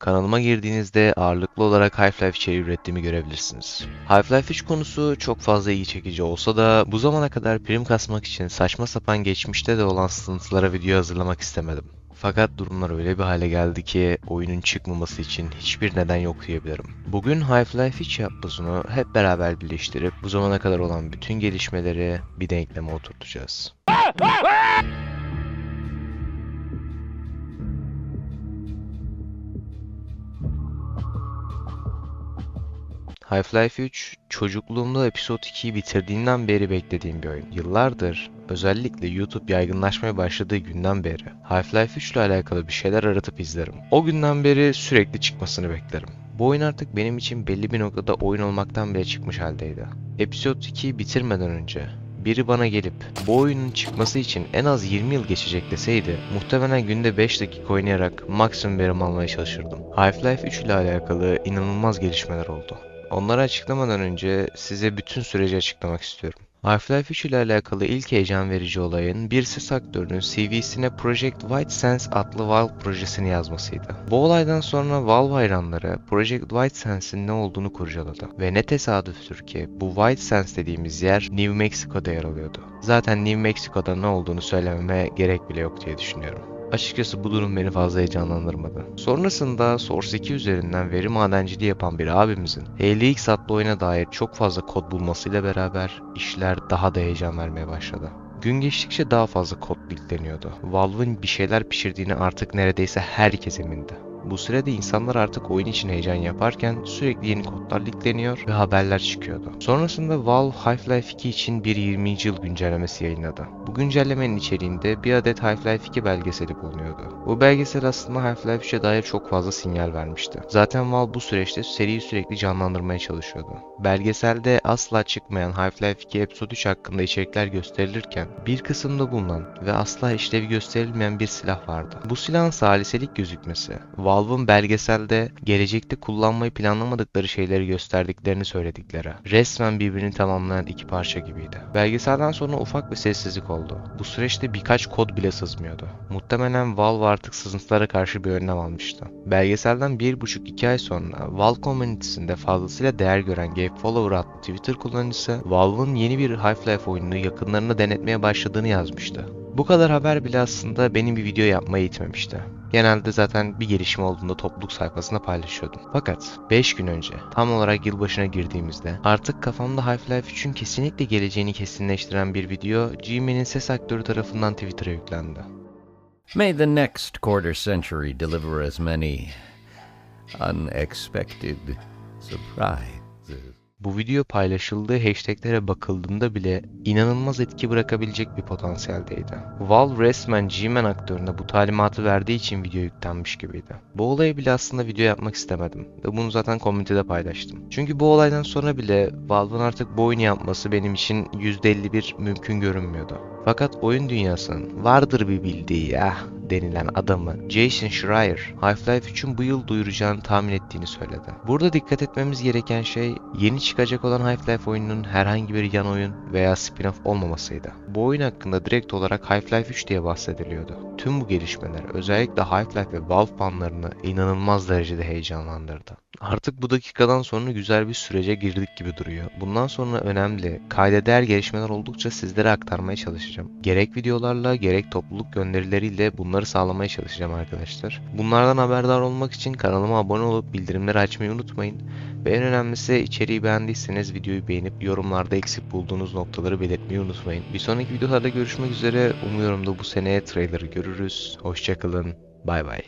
Kanalıma girdiğinizde ağırlıklı olarak Half-Life içeriği ürettiğimi görebilirsiniz. Half-Life 3 konusu çok fazla ilgi çekici olsa da bu zamana kadar prim kasmak için saçma sapan geçmişte de olan sızıntılara video hazırlamak istemedim. Fakat durumlar öyle bir hale geldi ki oyunun çıkmaması için hiçbir neden yok diyebilirim. Bugün Half-Life 3 yapbozunu hep beraber birleştirip bu zamana kadar olan bütün gelişmeleri bir denkleme oturtacağız. Half-Life 3, çocukluğumda Episode 2'yi bitirdiğinden beri beklediğim bir oyun. Yıllardır, özellikle YouTube yaygınlaşmaya başladığı günden beri Half-Life 3 ile alakalı bir şeyler aratıp izlerim. O günden beri sürekli çıkmasını beklerim. Bu oyun artık benim için belli bir noktada oyun olmaktan bile çıkmış haldeydi. Episode 2'yi bitirmeden önce biri bana gelip bu oyunun çıkması için en az 20 yıl geçecek deseydi muhtemelen günde 5 dakika oynayarak maksimum verim almaya çalışırdım. Half-Life 3 ile alakalı inanılmaz gelişmeler oldu. Onları açıklamadan önce size bütün süreci açıklamak istiyorum. Half-Life 3 ile alakalı ilk heyecan verici olayın bir ses aktörünün CV'sine Project White Sense adlı Valve projesini yazmasıydı. Bu olaydan sonra Valve hayranları Project White Sense'in ne olduğunu kurcaladı. Ve ne tesadüftür ki bu White Sense dediğimiz yer New Mexico'da yer alıyordu. Zaten New Mexico'da ne olduğunu söylememe gerek bile yok diye düşünüyorum. Açıkçası bu durum beni fazla heyecanlandırmadı. Sonrasında Source 2 üzerinden veri madenciliği yapan bir abimizin HLX adlı oyuna dair çok fazla kod bulmasıyla beraber işler daha da heyecan vermeye başladı. Gün geçtikçe daha fazla kod likleniyordu. Valve'ın bir şeyler pişirdiğini artık neredeyse herkes emindi. Bu sürede insanlar artık oyun için heyecan yaparken sürekli yeni kodlar likleniyor ve haberler çıkıyordu. Sonrasında Valve Half-Life 2 için bir 20. yıl güncellemesi yayınladı. Bu güncellemenin içeriğinde bir adet Half-Life 2 belgeseli bulunuyordu. Bu belgesel aslında Half-Life 3'e dair çok fazla sinyal vermişti. Zaten Valve bu süreçte seriyi sürekli canlandırmaya çalışıyordu. Belgeselde asla çıkmayan Half-Life 2 Episode 3 hakkında içerikler gösterilirken bir kısımda bulunan ve asla işlevi gösterilmeyen bir silah vardı. Bu silahın saliselik gözükmesi, Valve'ın belgeselde gelecekte kullanmayı planlamadıkları şeyleri gösterdiklerini söyledikleri resmen birbirini tamamlayan iki parça gibiydi. Belgeselden sonra ufak bir sessizlik oldu. Bu süreçte birkaç kod bile sızmıyordu. Muhtemelen Valve artık sızıntılara karşı bir önlem almıştı. Belgeselden bir buçuk iki ay sonra Valve komünitesinde fazlasıyla değer gören Gabe Follower adlı Twitter kullanıcısı Valve'ın yeni bir Half-Life oyununu yakınlarına denetmeye başladığını yazmıştı. Bu kadar haber bile aslında benim bir video yapmaya itmemişti. Genelde zaten bir gelişme olduğunda topluluk sayfasında paylaşıyordum. Fakat 5 gün önce tam olarak yılbaşına girdiğimizde artık kafamda Half-Life 3'ün kesinlikle geleceğini kesinleştiren bir video G-Man'in ses aktörü tarafından Twitter'a yüklendi. May the next quarter century deliver as many unexpected surprises. Bu video paylaşıldığı hashtaglere bakıldığında bile inanılmaz etki bırakabilecek bir potansiyeldeydi. Valve resmen G-Man aktörüne bu talimatı verdiği için video yüklenmiş gibiydi. Bu olayı bile aslında video yapmak istemedim ve bunu zaten komünitede paylaştım. Çünkü bu olaydan sonra bile Valve'ın artık bu oyunu yapması benim için %51 mümkün görünmüyordu. Fakat oyun dünyasının vardır bir bildiği ya denilen adamı Jason Schreier Half-Life 3'ün bu yıl duyuracağını tahmin ettiğini söyledi. Burada dikkat etmemiz gereken şey yeni çıkacak olan Half-Life oyununun herhangi bir yan oyun veya spin-off olmamasıydı. Bu oyun hakkında direkt olarak Half-Life 3 diye bahsediliyordu. Tüm bu gelişmeler özellikle Half-Life ve Valve fanlarını inanılmaz derecede heyecanlandırdı. Artık bu dakikadan sonra güzel bir sürece girdik gibi duruyor. Bundan sonra önemli, kayda değer gelişmeler oldukça sizlere aktarmaya çalışacağım. Gerek videolarla gerek topluluk gönderileriyle bunları sağlamaya çalışacağım arkadaşlar. Bunlardan haberdar olmak için kanalıma abone olup bildirimleri açmayı unutmayın. Ve en önemlisi içeriği beğendiyseniz videoyu beğenip yorumlarda eksik bulduğunuz noktaları belirtmeyi unutmayın. Bir sonraki videolarda görüşmek üzere. Umuyorum da bu seneye trailer'ı görürüz. Hoşçakalın. Bay bay.